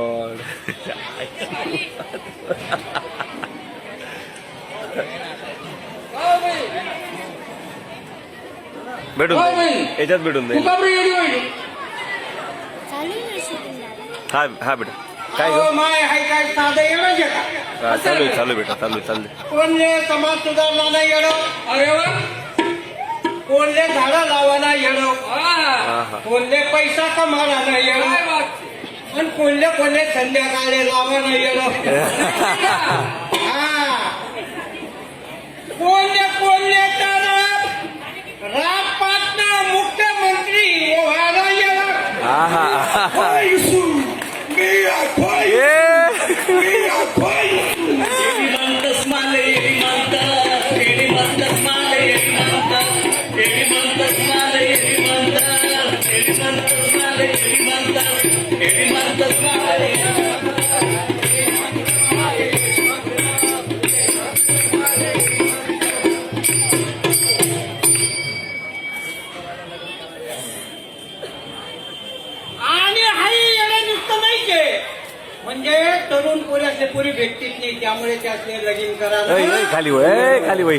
God भेटून. याच्यात भेटून जाईल. हा हा बेटा काय हा, चालू आहे चालू आहे बेटा चालू आहे चालू आहे. कोणले समाज सुधारणा नाही येणं अरे वा. कोणले झाडं लावाना येणं हा हा. कोणले पैसा कमाला नाही येणं आणि कोणले कोणले संध्याकाळी लावा नाही हा. कोणल्या कोणले तर मुख्यमंत्री व्हायला हा, हा. म्हणजे तरुण पोरी असले पोरी भेटतीच नाही त्यामुळे त्याचे लगीन करा खाली वय खाली वय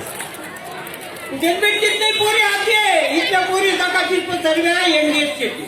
नाही पोरी आते इथल्या पोरी सकाळची सर्व एनडीएस शेती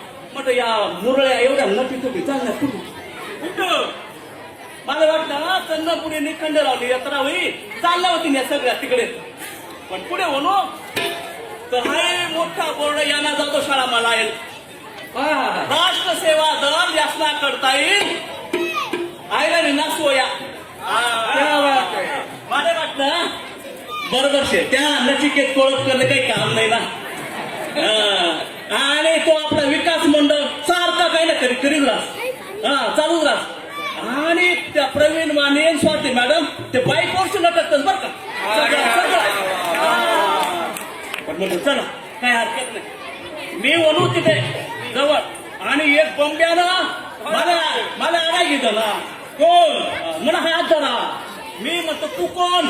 म्हटलं या मुरळ्या एवढ्या मोठी तुम्ही चालल्या कुठं कुठं मला वाटलं ना चंद्रपुढे निखंड लावली यात्रा होई चालल्या होती या सगळ्या तिकडे. पण पुढे म्हणू तर हाय मोठा बोर्ड यांना जातो शाळा मला येईल राष्ट्र सेवा दल यासना करता येईल. आयला ना सोया. मला वाटलं बरोबर शे त्या नचिकेत ओळख करणं काही काम नाही ना. हा. आणि तो आपला विकास मंडळ सारखा काही ना करीत करीत राहस हा चालूच राहस आणि त्या प्रवीण माने स्वाती मॅडम ते बाईक वर्ष लटकतात बरं का. हा. चला. काय हरकत नाही. मी बोलू तिथे जवळ. आणि एक बंब्यानं मला मला आडा घेतला ना कोण? म्हणा हात धरा. मी म्हणतो तू कोण?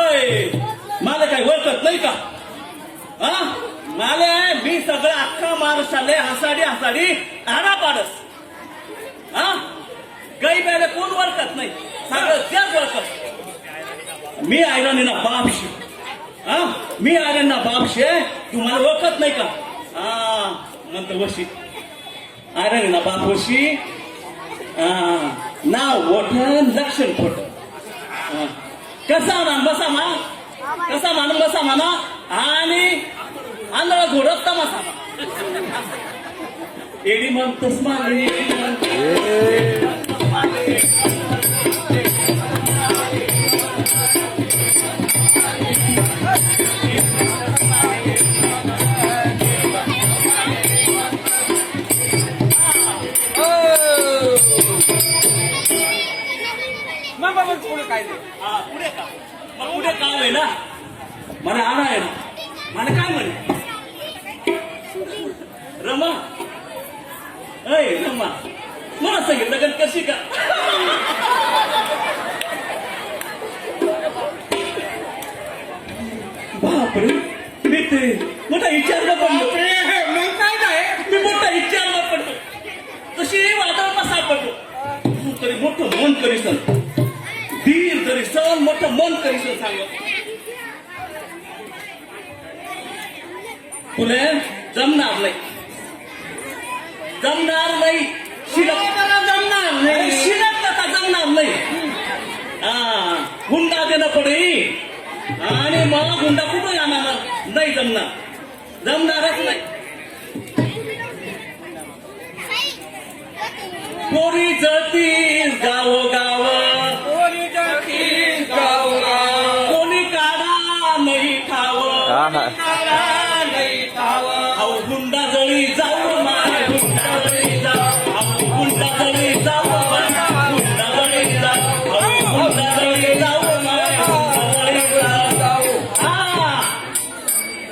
अय मला काही ओळखत नाही का? हा? मला मी सगळं अख्खा महाराष्ट्राले हसाडी हसाडी आडा पाडस. हा? गई बेले कोण ओळखत नाही? सगळं त्याच ओळखत. मी आयरन ना बापशी. हा? मी आयरांना बापशे. तुम्हाला ओळखत नाही का? हा म्हणतो वशी आयरन ना बाप वशी हा नाव मोठं लक्षण खोट. कसा मान बसा मा कसा मान बसा म्हणा आणि आंधळा घोडा तमासा. एडी मन तस्माने मग बाबा पुढे काय पुढे का? पुढे काम आहे ना मला आला आहे ना? मला काय म्हणे? ऐ रमा मला सांगितलं लग्न कशी का? बापरे मी ते मोठा विचारला पडलो मग काय काय मी मोठा विचारला पडलो कशी वादळात सापडलो. तू तरी मोठं मन करीसन धीर तरी सण मोठं मन करीसन सांग. तुला जमणार नाही. जमणार नाही. मला जमणार नाही. शिलक आता जमणार नाही? हा हुंडा देणं पडे. आणि मग हुंडा कुठं जाणार नाही जमणार. जमणारच नाही. पोरी जळती गाव गाव कोणी जाती गावगाव, कोणी काढा नाही खाव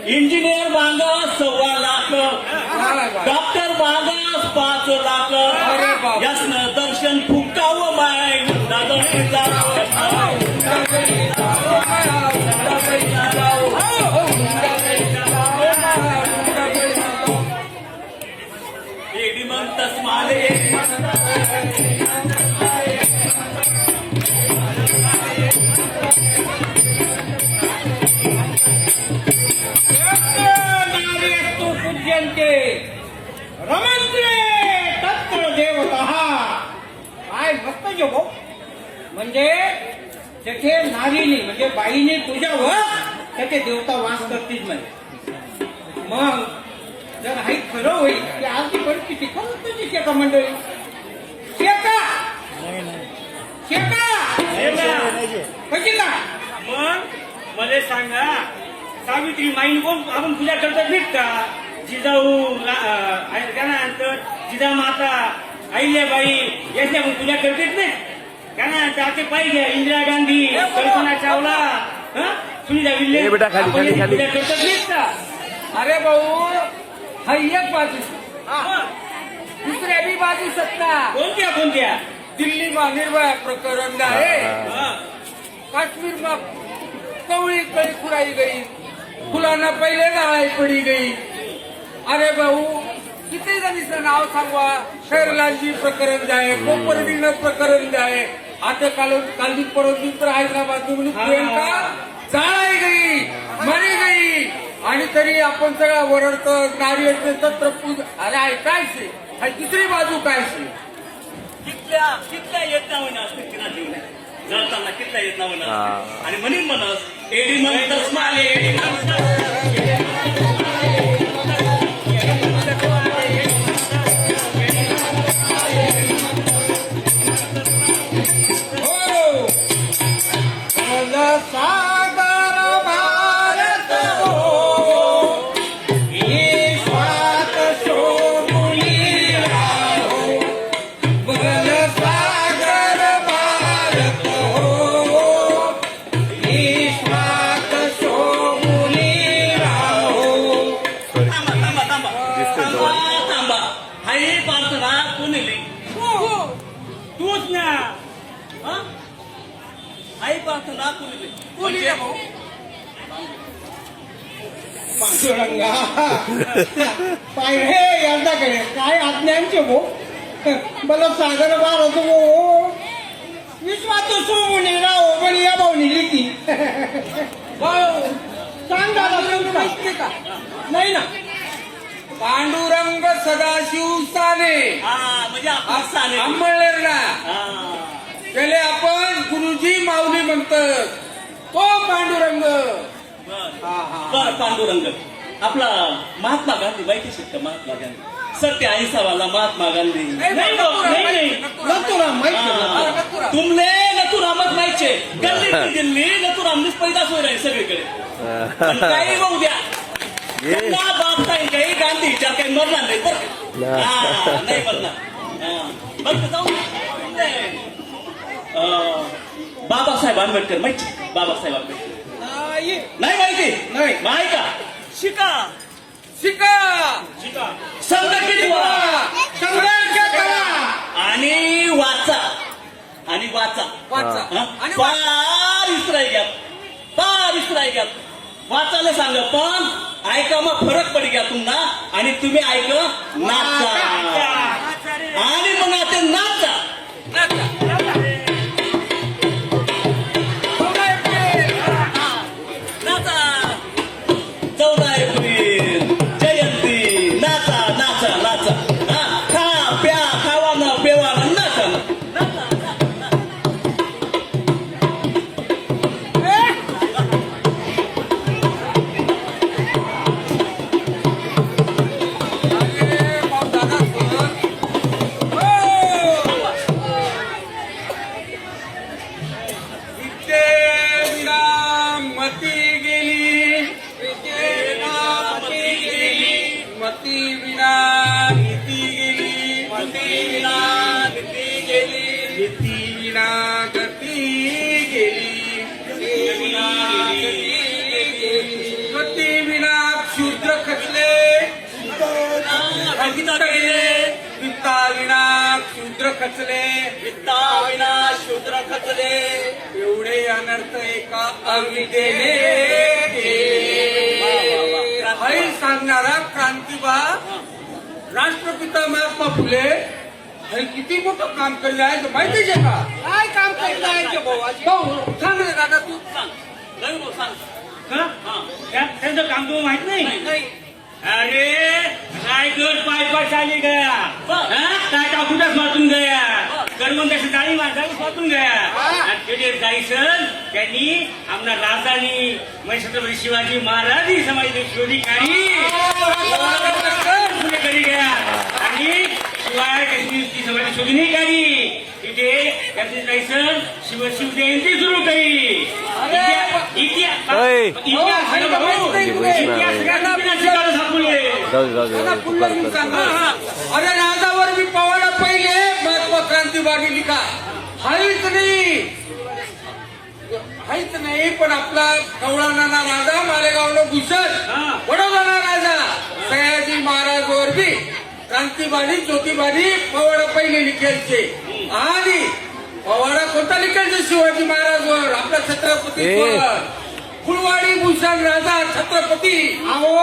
इंजिनियर मागास सव्वा लाख. डॉक्टर मागास पाच लाख. यासनं दर्शन फुकावं माय म्हणतस माले पूज्यन्ते रमंत्रे तत्र देवता. काय मस्त जो म्हणजे त्याचे नारीने म्हणजे बाईने तुझ्यावर त्याचे देवता वास करतील म्हणजे मग जर हाई खरं होईल की आजची परिस्थिती खरंच तुझी शेका मंडळी? शेका? शेका? कशी का? मग मला सांगा सावित्री माईन कोण आपण पूजा करतात भेट का? जिजाऊ जिजा माता अहिल्याबाई याची आपण पूजा करतात नाही? का ना त्याचे पाहिजे इंदिरा गांधी कल्पना चावला. हं? सुनीता खाली. पूजा करतात नाहीत का? अरे भाऊ हा एक बाजू. हं. दुसऱ्या बी बाजू सत्ता. कोणत्या कोणत्या? दिल्ली मा निर्भया प्रकरण आहे. हं. काश्मीर मा कवळी कळी खुराई गई. फुलांना पहिले नाळाई पडी गई. अरे भाऊ किती जणीचं नाव सांगवा? शहरलालजी प्रकरण जाय कोपरदीनं प्रकरण जाय आता काल काल परत तर हैदराबाद हा. प्रियंका जाळाई गई मरी गई. आणि तरी आपण सगळा वरडतो नारी तत्र पूज अरे आहे काय शे? हाय दुसरी बाजू काय शे? कितल्या कितल्या येत ना म्हणा तिला जीवन जळताना कितल्या येत ना म्हणा हा. आणि म्हणीन म्हणस एडी म्हणतस माले एडी म्हणतस. पांडुरंगा. पायरे यांच्याकडे काय आज्ञांचे भो मला सागर भारत भो विश्वात सोमुनी राहो पण या भाऊनी लिखी. सांग दादा माहिती का? नाही ना. पांडुरंग सदाशिव साने. हा म्हणजे अंमळनेरला. हा. त्याले आपण गुरुजी माऊली म्हणतात. तो पांडुरंग. बर हा हा. बर पांडुरंग. आपला महात्मा गांधी माहिती का महात्मा गांधी? सत्य अहिंसावाला महात्मा गांधी. नाही नाही नाही नथुराम. माहिती. तुमले नथुरामच माहिती गल्ली ती दिल्ली नथुरामनीच पैदाच होईल आहे सगळीकडे. काही होऊ द्या. बाप काही काही गांधी विचार काही मरणार नाही. बरं. नाही मरणार. बरं का, जाऊ. बाबासाहेब आंबेडकर माहिती बाबासाहेब आंबेडकर. नाही. माहिती? नाही. माही का? शिका. शिका. शिका. संघटित व्हा. संघर्ष करा. आणि वाचा. आणि वाचा. वाचा? आणि फार इस्राई घ्या. फार इस्राई घ्या. वाचायला सांग पण ऐका मग फरक पडी घ्या तुम्हाला आणि तुम्ही ऐक नाचा. आणि मग आता नाचा. अंकिता वित्ता विना क्षुद्र खचले. वित्ता विना शूद्र खचले. एवढे अनर्थ एका अविद्येने हरी सांगणारा क्रांतिबा राष्ट्रपिता महात्मा फुले हे किती मोठं काम केलं आहे ते माहितीच आहे का? काय काम केलं आहे भाऊ सांग रे दादा तू. सांग. सांग. त्यांचं काम तुम्हाला माहीत नाही. अरे रायगड पाय पाय चाली गया? टाटा कुठंच वाचून गया करमन त्याची जाळी माणसाला वाचून गया आणि तिथे जायचं त्यांनी आपला राजानी म्हणजे छत्रपती शिवाजी महाराज ही समाज शोधी काढी पुढे करी गया? आणि शिवाय त्याची ती समाज शोधी नाही काढी तिथे त्याचे जायचं शिव शिव जयंती सुरू केली. अरे राजावर मी पवाडा पहिले. महात्मा क्रांतीबागी लिखा. हाईच नाही. हाईच नाही पण आपला कवळा नाना राजा मालेगावला हा. वडोदरा राजा. सयाजी महाराजवर बी क्रांतीबाजी ज्योतिबाजी पवाडा पहिले लिखायचे आणि पवाडा कोणता लिखायचे शिवाजी महाराजवर? आपल्या छत्रपती. फुलवाडी भूषण राजा छत्रपती. अहो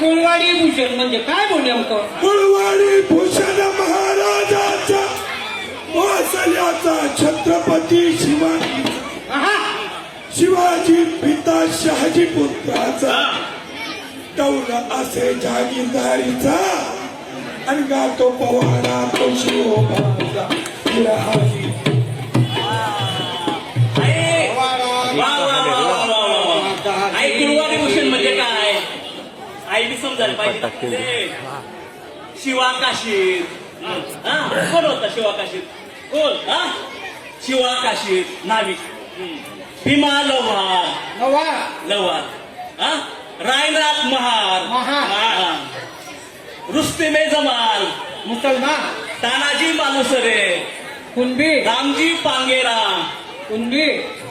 कुलवाडी भूषण म्हणजे काय बोल नेमकं? कुळवाडी भूषण महाराजाचा वासल्याचा छत्रपती शिवाजी. शिवाजी पिता शहाजी पुत्राचा. टौल असे जागीरदारीचा. आणि गातो पवाडा तो शिवबाचा म्हणजे काय आई बी समजायला पाहिजे ते शिवाकाशीत हा कोण होता शिवाकाशीत कोण हा शिवाकाशीत नाविक भीमा लव्हार नवा लव्हार हा रायनाथ महार महार. रुस्तिमे जमाल मुसलमान तानाजी मालुसरे कुणबी? रामजी पांगेरा कुणबी?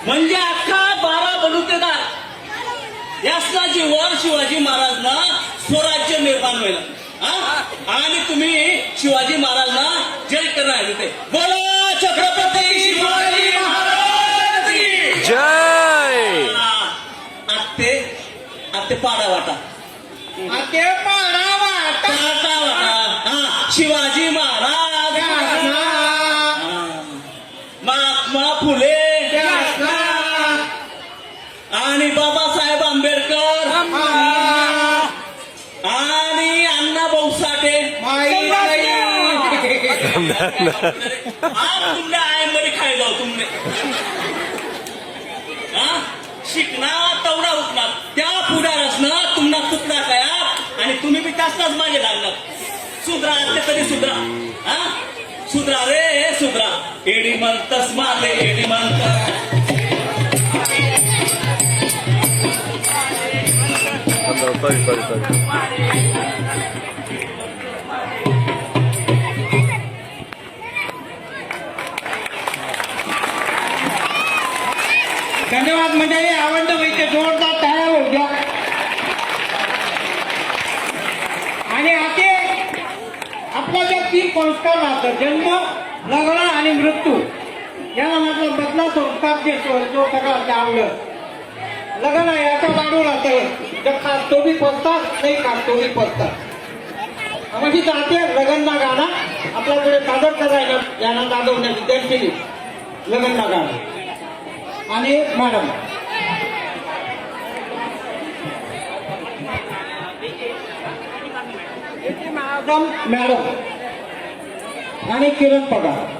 म्हणजे अख्खा बारा बलुतेदार. यासनाची वर शिवाजी महाराजना स्वराज्य निर्माण होईल. हा? आणि तुम्ही शिवाजी महाराजना जय करणार तिथे बोला छत्रपती शिवाजी महाराज की! जय. आत्ते आत्ते पाडा वाटा ते पाडा वाटा पाडा वाटा हा शिवाजी महाराज हा. महात्मा फुले आणि बाबासाहेब आंबेडकर आणि अण्णा भाऊ साठे आज तुमने आयमध्ये खाय जाऊ तुमने हा शिकणार तेवढा उठणार त्या पुढ्या रचना तुम्हाला तुकडा काय आणि तुम्ही बी जास्तच मागे लागणार सुधरा ते तरी सुधरा हा सुधरा रे हे सुधरा एडी म्हणतस माले एडी म्हणत सॉरी सॉरी सॉरी मजाने आवडलं पाहिजे जोरदार तयार होऊ घ्या आणि आते आपला ज्या तीन संस्कार राहतात जन्म लग्न आणि मृत्यू याला मात्र बदला संस्कार देतो जो सगळा चांगलं लग्न याचा लाडू राहतं जर खास तो बी पसतात नाही खास तो बी पसतात म्हणजे जाते लगनना गाणं आपल्याकडे सादर करायला यांना दादवण्याची त्यांची लगनना गाणं. आणि मॅडम मॅडम मॅडम आणि किरण पगार.